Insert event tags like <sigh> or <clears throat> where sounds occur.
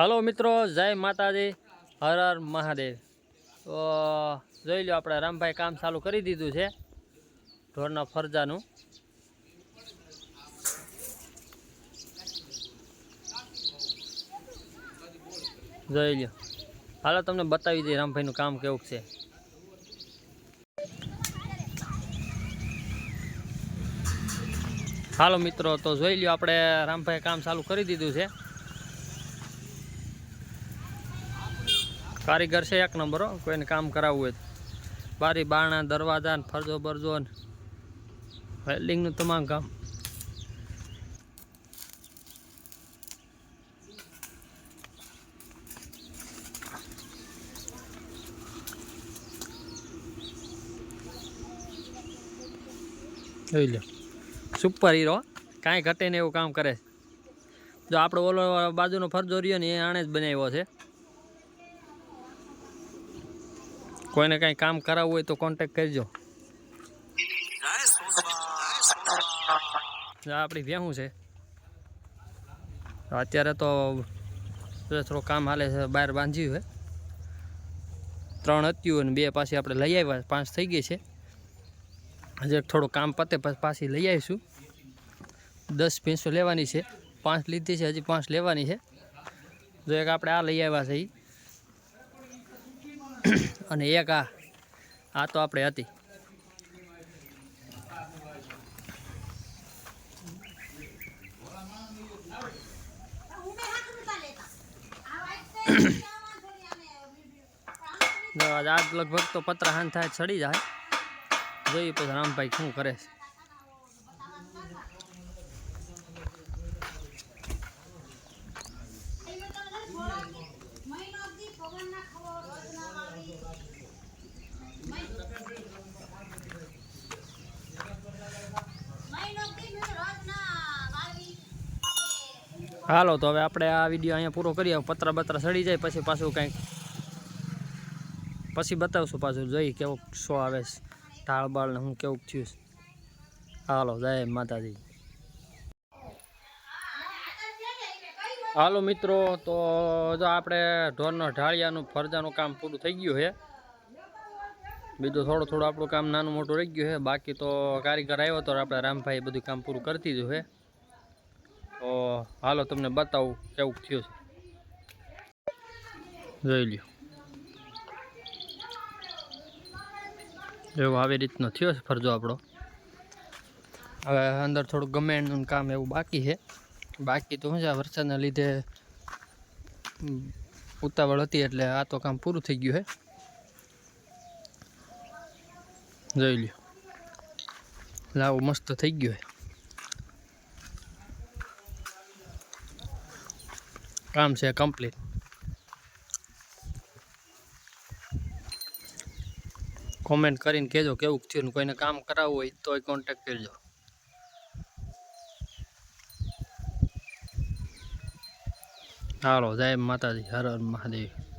હાલો મિત્રો, જય માતાજી, હર હર મહાદેવ. તો જોઈ લો આપણે રામભાઈ કામ ચાલુ કરી દીધું છે, ઢોરના ફરજાનું. જોઈ લ્યો. હાલો તમને બતાવી દઈએ રામભાઈનું કામ કેવું છે. હાલો મિત્રો, તો જોઈ લ્યો આપણે રામભાઈ કામ ચાલુ કરી દીધું છે. કારીગર છે એક નંબર કોઈને કામ કરાવવું હોય બારી, બારણા, દરવાજા ને ફરજો બરજો ને વેલ્ડિંગનું તમામ કામ. જોઈ લો સુપર હીરો કાંઈ ઘટે ને એવું કામ કરે. જો આપણો ઓલો બાજુનો ફરજો રહ્યો ને એ આણે જ બનાવ્યો છે. કોઈને કંઈ કામ કરાવવું હોય તો કોન્ટેક કરજો. આપણી ભેહું છે. અત્યારે તો થોડું કામ હાલે છે બહાર બાંધ્યું છે. ત્રણ હતું અને બે પાછી આપણે લઈ આવ્યા, પાંચ થઈ ગઈ છે. હજી થોડું કામ પતે પાછી લઈ આવીશું. દસ ભેંસો લેવાની છે, પાંચ લીધી છે, હજી પાંચ લેવાની છે. જો એક આપણે આ લઈ આવ્યા છે ઈ. <clears throat> અને એક આ આ તો આપણે હતી. <coughs> આજ લગભગ તો પતરાહાન થાય ચડી જાય. જોઈએ પછી રામભાઈ શું કરે છે. હાલો, તો હવે આપણે આ વીડિયો અહીંયા પૂરો કરીએ. પતરા બતરા સડી જાય, પછી પાછું કંઈક પછી બતાવશું પાછું જોઈ કેવો શો આવે છે. ઢાળ બાળ ને હું કેવું થયું છે. હાલો, જય માતાજી. હાલો મિત્રો, તો જો આપણે ઢોરનો ઢાળિયાનું ફરજાનું કામ પૂરું થઈ ગયું છે. બીજું થોડું થોડું આપણું કામ નાનું મોટું રહી ગયું છે. બાકી તો કારીગર આવ્યો તો આપણે રામભાઈ બધું કામ પૂરું કરતી જ છે. તો હાલો તમને બતાવું કેવું થયું છે. જોઈ લ્યો. એવો આવી રીતનો થયો છે ફરજો આપણો. હવે અંદર થોડું ગમે એનું કામ એવું બાકી છે. બાકી તો શું છે વરસાદના લીધે ઉતાવળ હતી એટલે આ તો કામ પૂરું થઈ ગયું છે. જોઈ લ્યો. લાવો મસ્ત થઈ ગયું છે. કામ છે કમ્પ્લીટ કોમેન્ટ કરીને કહેજો કેવું થયું ને કોઈને કામ કરાવવું હોય તોય કોન્ટેક્ટ કરજો. હાલો, જય માતાજી, હર હર મહાદેવ.